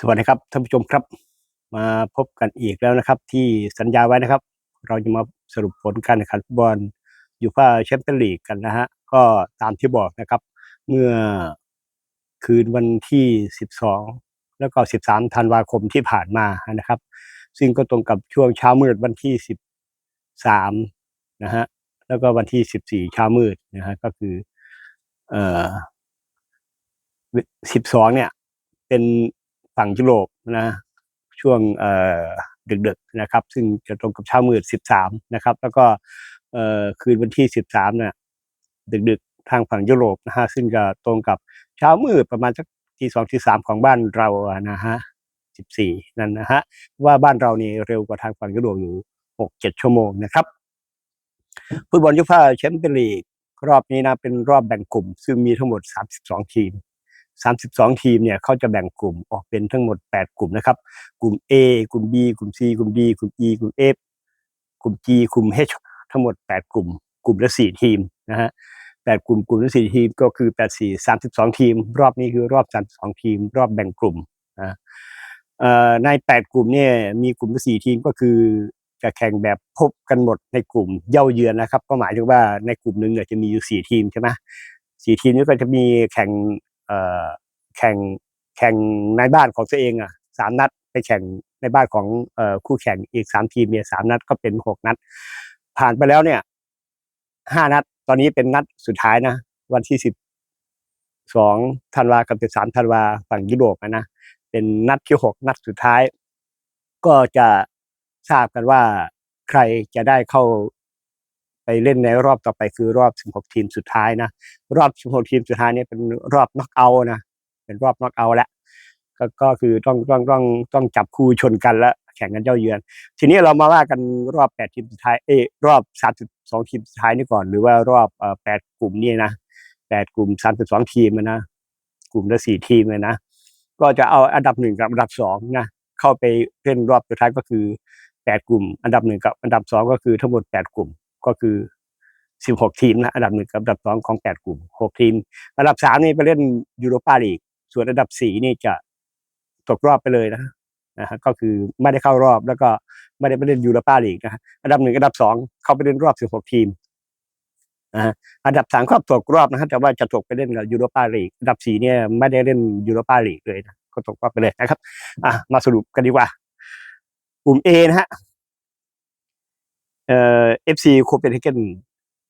สวัสดีครับท่านผู้ชมครับ มาพบกันอีกแล้วนะครับ ที่สัญญาไว้นะครับ เราจะมาสรุปผลการแข่งขันฟุตบอลยูฟ่าแชมเปี้ยนลีกกันนะฮะก็ตามที่บอกนะครับ เมื่อคืนวันที่ 12 แล้วก็ 13 ธันวาคมที่ผ่านมานะครับ ซึ่งก็ตรงกับช่วงเช้ามืดวันที่ 13 นะฮะแล้วก็วันที่ 14 เช้ามืดนะฮะก็คือเอ่อ12 เนี่ยเป็น ฝั่งยุโรปนะช่วงเอ่อดึกๆนะครับ ซึ่งจะตรงกับเช้ามืด 13 นะครับ แล้วก็เอ่อคืนวันที่ 13เนี่ยดึกๆทางฝั่งยุโรปนะฮะซึ่งจะตรงกับเช้ามืดประมาณสักทีสองทีสามของบ้านเราอะนะฮะ14นั่นนะฮะว่าบ้านเรานี่เร็วกว่าทางฝั่งยุโรปอยู่6-7ชั่วโมงนะครับฟุตบอลยูฟ่าแชมเปี้ยนลีกรอบนี้นะเป็นรอบแบ่งกลุ่ม ซึ่งมีทั้งหมด 32 ทีม 32 ทีมเนี่ยเขาจะแบ่งกลุ่มออกเป็นทั้งหมด 8 กลุ่มนะครับ กลุ่ม A กลุ่ม B กลุ่ม C กลุ่ม D กลุ่ม E กลุ่ม F กลุ่ม G กลุ่ม H ทั้งหมด 8 กลุ่ม กลุ่มละ 4 ทีมนะฮะ8กลุ่มกลุ่มละ4ทีมก็คือ 8 4 32 ทีม รอบนี้คือรอบ 32 ทีม รอบแบ่งกลุ่มนะใน 8 กลุ่มเนี่ยมีกลุ่มละ4ทีมก็คือจะแข่งแบบพบกันหมดในกลุ่มเย่าเยือนนะครับ ก็หมายถึงว่าในกลุ่มหนึ่งเนี่ยจะมีอยู่ 4 ทีมใช่ไหมสี่ทีมนี้ก็จะมีแข่ง แข่งแข่งในบ้านของตัวเองอะสามนัด ไปแข่งในบ้านของอคู่แข่งอีกสามทีมเนี่ยสามนัดก็เป็นหกนัด ผ่านไปแล้วเนี่ยห้านัด ตอนนี้เป็นนัดสุดท้ายนะ วันที่สิบสองธันวากับสิบสามธันวาฝั่งยุโรปนะเป็นนัดที่หกนัดสุดท้าย ก็จะทราบกันว่าใครจะได้เข้า ไปเล่นในรอบต่อไปคือรอบ 16 ทีมสุดท้ายนะ รอบ 16 ทีมสุดท้ายนี่เป็นรอบน็อกเอาท์นะ เป็นรอบน็อกเอาท์แล้วก็ก็คือต้องต้องต้องต้องจับคู่ชนกันแล้วแข่งกันเจ้าเยือน ทีนี้เรามาว่ากันรอบ 8 ทีมสุดท้าย เอรอบ 32 ทีมสุดท้ายนี่ก่อน หรือว่ารอบเอ่อ8กลุ่มนี่นะ 8 กลุ่ม 32 ทีมนะ กลุ่มละ4ทีมเลยนะ ก็จะเอาอันดับหนึ่งกับอันดับสองนะ เข้าไปเล่นรอบสุดท้ายก็คือ 8 กลุ่ม อันดับหนึ่งกับอันดับสองก็คือทั้งหมด 8 กลุ่ม ก็คือ 16 ทีมนะอันดับหนึ่งกับอันดับสองของ 8 กลุ่ม 6 ทีม อันดับสามนี่ไปเล่นยูโรปาลีก ส่วนอันดับสี่นี่จะตกรอบไปเลยนะนะฮะก็คือไม่ได้เข้ารอบแล้วก็ไม่ได้ไปเล่นยูโรปาลีกนะฮะอันดับหนึ่งอันดับสองเข้าไปเล่นรอบ 16 ทีมนะฮะอันดับสามก็ตกรอบนะฮะแต่ว่าจะตกไปเล่นกับยูโรปาลีกอันดับสี่เนี่ยไม่ได้เล่นยูโรปาลีกเลยนะก็ตกรอบไปเลยนะครับ อะมาสรุปกันดีกว่า กลุ่ม A นะฮะ เอ่อ FC โคเปนเฮเกน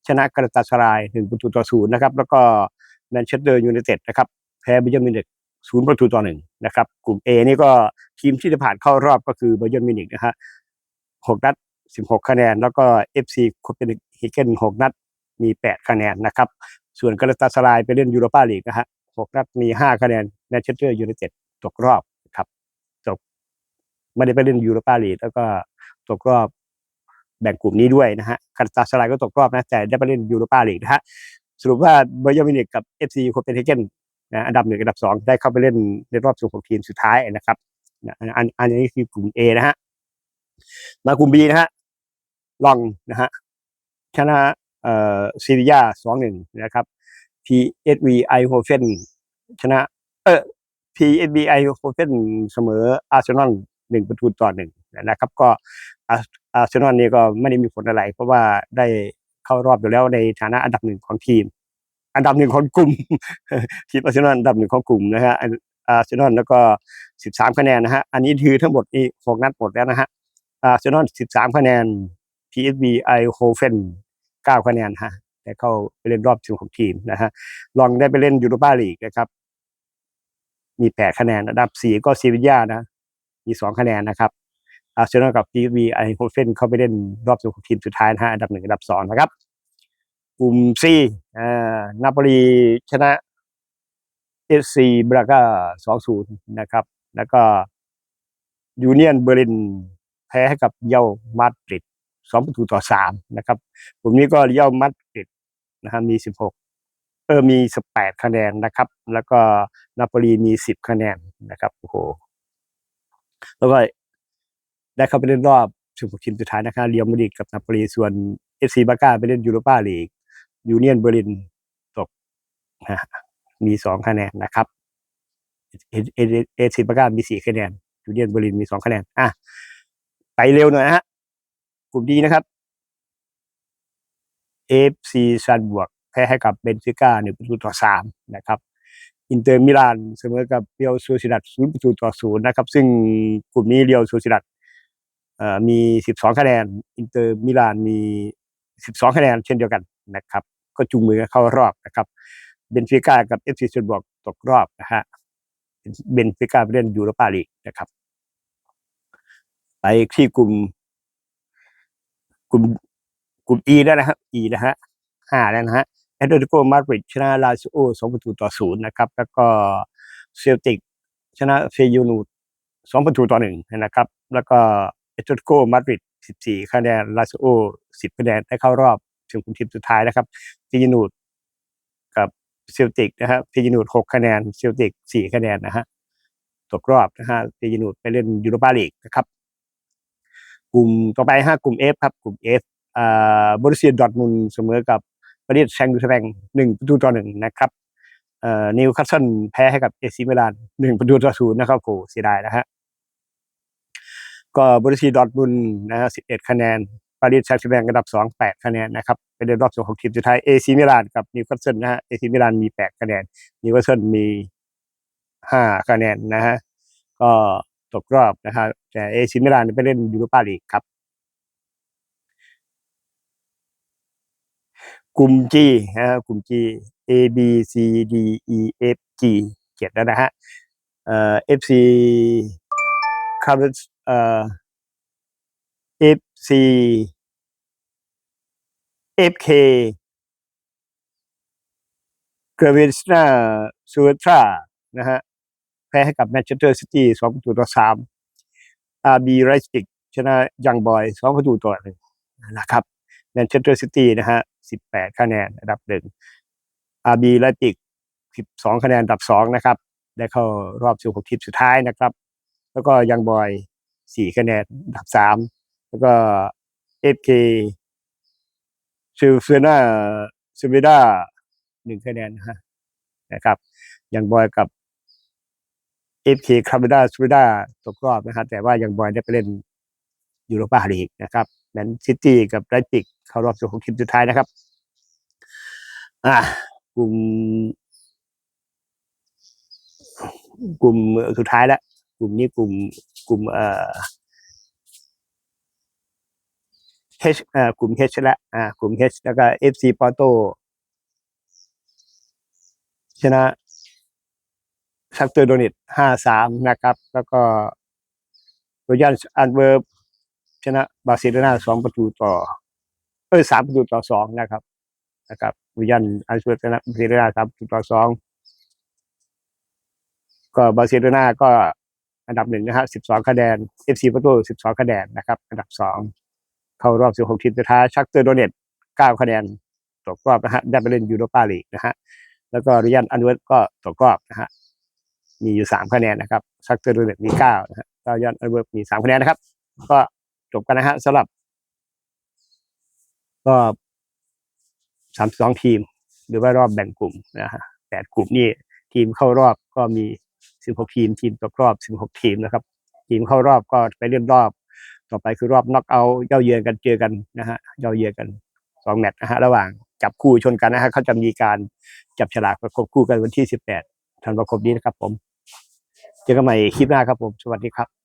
ชนะกาตาสรายหนึ่งประตูต่อศูนย์นะครับ แล้วก็แมนเชสเตอร์ยูไนเต็ดนะครับ แพ้บ a เ e ร์นมิวนิกศูนย์ประตูต่อหนึ่งนะครับ กลุ่ม A นี่ก็ทีมที่จะผ่านเข้ารอบก็คือเบ y ร์นมิวนิกนะฮะหกนัดสิบหกคะแนน แล้วก็ FC โคเปนเฮเกนหกนัดมีแปดคะแนนนะครับ ส่วนกาตาสรายไปเล่นยูโรปาลีกนะฮะหกนัดมีห้าคะแนนแมนเชสเตอร์ยูไนเต็ดตกรอบครับตกไม่ได้ไปเล่นยูโรปาลีกแล้วก็ตกรอบ แบ่งกลุ่มนี้ด้วยนะฮะกาตาสรายก็ตกรอบนะ แต่ได้ไปเล่นยูโรปาลีกนะฮะสรุปว่าเบ y ร์มินิกกับ FC โคเปนเฮเกนนะอันดับหนึ่งอันดับสองได้เข้าไปเล่นในรอบสุของทีมสุดท้ายนะครับนะอันอันนี้คือกลุ่ม A นะฮะมากลุ่ม B นะฮะลองนะฮะชนะเอ่อซีริยสองหนึ่งนะครับ PSV ไอโฮเฟนชนะเออ PSV ไอโฮเฟนเสมออาร์เซนอล หนึ่งประตูต่อหนึ่งนะครับ ก็อาร์เซนอลนี่ก็ไม่ได้มีผลอะไร เพราะว่าได้เข้ารอบอยู่แล้วในฐานะอันดับหนึ่งของทีม อันดับหนึ่งของกลุ่มทีมอาร์เซนอลอันดับหนึ่งของกลุ่มนะฮะอาร์เซนอลแล้วก็สิบสามคะแนนนะฮะอันนี้คือทั้งหมดนี่หกนัดหมดแล้วนะฮะอาร์เซนอลสิบสามคะแนน PSV ไอโฮเฟนเก้าคะแนนฮะแต่เข้าไปเล่นรอบชิงของทีมนะฮะลองได้ไปเล่นยูโรปาลีกนะครับมีแปดคะแนนอันดับสี่ก็ซีวิยานะ มีสองคะแนนนะครับอาร์เซนอลกับ PSV ไอโฮเฟนเข้าไปเล่นรอบชิงของทีมสุดท้ายนะฮะอันดับหนึ่งอันดับสองนะครับกลุ่ม C อ่านาโปลีชนะเอสซีบราก้าสองศูนย์นะครับ แล้วก็ยูเนียนเบอร์ลินแพ้ให้กับเยามาดริดสองประตูต่อสามนะครับกลุ่มนี้ก็เยามาดริดนะฮะมีสิบหกเออมีสิบแปดคะแนนนะครับ แล้วก็นาโปลีมีสิบคะแนนนะครับโอ้โห แล้วก็ได้เข้าไปเล่นรอบสิบหกทีมสุดท้ายนะครับเรียมาดริดกับนาโปลีส่วนเอฟซีบาก้าไปเล่นยูโรปาลีกยูเนียนเบอร์ลินตกมีสองคะแนนนะครับเอเอเอซิปาก้ามีสี่คะแนนยูเนียนเบอร์ลินมีสองคะแนนอะไปเร็วหน่อยนะฮะกลุ่มดีนะครับเอฟซีซันบวกแพ้ให้กับเบนฟิก้าหนึ่งประตูต่อสามนะครับ อินเตอร์มิลานเสมอกับเรียวซูซิดัดศูนย์ประตูต่อศูนย์นะครับ ซึ่งกลุ่มนี้เรียวซูซิดัดเอ่อมีสิบสองคะแนน อินเตอร์มิลานมีสิบสองคะแนนเช่นเดียวกันนะครับ ก็จูงมือเข้ารอบนะครับ เบนฟิก้ากับเอฟซีซันบวกตกรอบนะฮะ เบนฟิก้าไปเล่นยูโรปาลีกนะครับ ไปที่กลุ่ม กลุ่มกลุ่ม E แล้วนะครับ E นะฮะห้าแล้วนะฮะ แอตเลติโกมาดริดชนะลาซิโอสองประตูต่อศูนย์นะครับ แล้วก็เซลติกชนะเฟยูนูสองประตูต่อหนึ่งนะครับ แล้วก็แอตเลติโกมาดริดสิบสี่คะแนนลาซิโอสิบคะแนนได้เข้ารอบถึงกลุ่มทีมสุดท้ายนะครับเฟยูนูกับเซลติกนะฮะเฟยูนูดหกคะแนนเซลติกสี่คะแนนนะฮะตกรอบนะฮะเฟยูนูไปเล่นยูโรปาลีกนะครับ กลุ่มต่อไปฮะกลุ่ม F ครับกลุ่ม F อ่าบรุเซียดอร์ทมุนเสมอกับ ปารีสแซงต์แชร์แมงหนึ่งประตูต่อหนึ่งนะครับเอ่อนิวคาสเซิลแพ้ให้กับเอซิมิลานหนึ่งประตูต่อศูนย์นะครับโหเสียดายนะฮะก็บรุเซีดอร์ทมุนนะฮะสิบเอ็ดคะแนนปารีสแซงต์แชร์แมงอันดับสองแปดคะแนนนะครับไปเดินรอบสองของทีมสุดท้ายเอซิมิลานกับนิวคาสเซิลนะฮะเอซิมิลานมีแปดคะแนนนิวคาสเซิลมีห้าคะแนนนะฮะก็ตกรอบนะครับแต่เอซิมิลานไปเล่นยูโรปาลีกครับ กลุ่ม G นะกลุ่ม G A B C D E F G เจ็ดแล้วนะฮะเอ่อ F C คาร์บเอ่อ F C F K เกรเวสนาซูเทรานะฮะแพ้ให้กับแมนเชสเตอร์ซิตี้สองประตูต่อสามอาร์บีไรสติกชนะยังบอยสองประตูต่อหนึ่งนะครับแมนเชสเตอร์ซิตี้นะฮะ 18 คะแนนอันดับหนึ่งอาร์บีไลปิก 12 คะแนนอันดับสองนะครับ ได้เข้ารอบ 16 ทีมสุดท้ายนะครับ แล้วก็ยังบอย 4 คะแนนอันดับสามแล้วก็เอฟเคซิลเฟนาซิเวดาหนึ่งคะแนนนะฮะนะครับ ยังบอยกับเอฟเคคาร์บดาซิเวดาตกรอบนะครับแต่ว่ายังบอยได้ไปเล่นยูโรปาลีกนะครับแมนซิตี้กับไลปิก เข้ารอบสู่ของทีมสุดท้ายนะครับ อ่ากลุ่ม กลุ่มสุดท้ายแล้วกลุ่มนี้กลุ่มกลุ่มเอ่อ H เอ่อกลุ่ม H แล้วอ่ากลุ่ม H แล้วก็ FC Porto ชนะชักเตอร์โดนิตห้าสามนะครับ แล้วก็โรยันอันเวิร์บชนะบาร์เซโลนาสองประตูต่อ เอ้ยสามประตูต่อสองนะครับ นะครับวิยันอันเวิร์บชนะบาร์เซโลนาสามประตูต่อสองก็บาร์เซโลนาก็อันดับหนึ่งนะฮะสิบสองคะแนนเอฟซีประตูสิบสองคะแนนนะครับ อันดับสองเข้ารอบสิบหกทีมสุดท้ายชักเตอร์โดเนตเก้าคะแนนตกรอบนะฮะได้ไปเล่นยูโรปาลีกนะฮะแล้วก็ริยันอันเวิร์ดก็ตกรอบนะฮะมีอยู่สามคะแนนนะครับชักเตอร์โดเนตมีเก้านะฮะริยันอันเวิร์ดมีสามคะแนนนะครับ ก็จบกันนะฮะสำหรับ ก็สามสองทีม หรือว่ารอบแบ่งกลุ่มนะฮะแปดกลุ่มนี่ทีมเข้ารอบก็มีสิบหกทีม ทีมตกรอบสิบหกทีมนะครับ ทีมเข้ารอบก็ไปเล่นรอบ ต่อไปคือรอบน็อกเอาท์เย่าเยือนกันเจอกันนะฮะเย่าเยือนกันสองแมตช์นะฮะระหว่างจับคู่ชนกันนะฮะเขาจะมีการจับฉลากประกบคู่กันวันที่สิบแปดธันวาคมนี้นะครับผม เจอกันใหม่คลิปหน้าครับผม สวัสดีครับ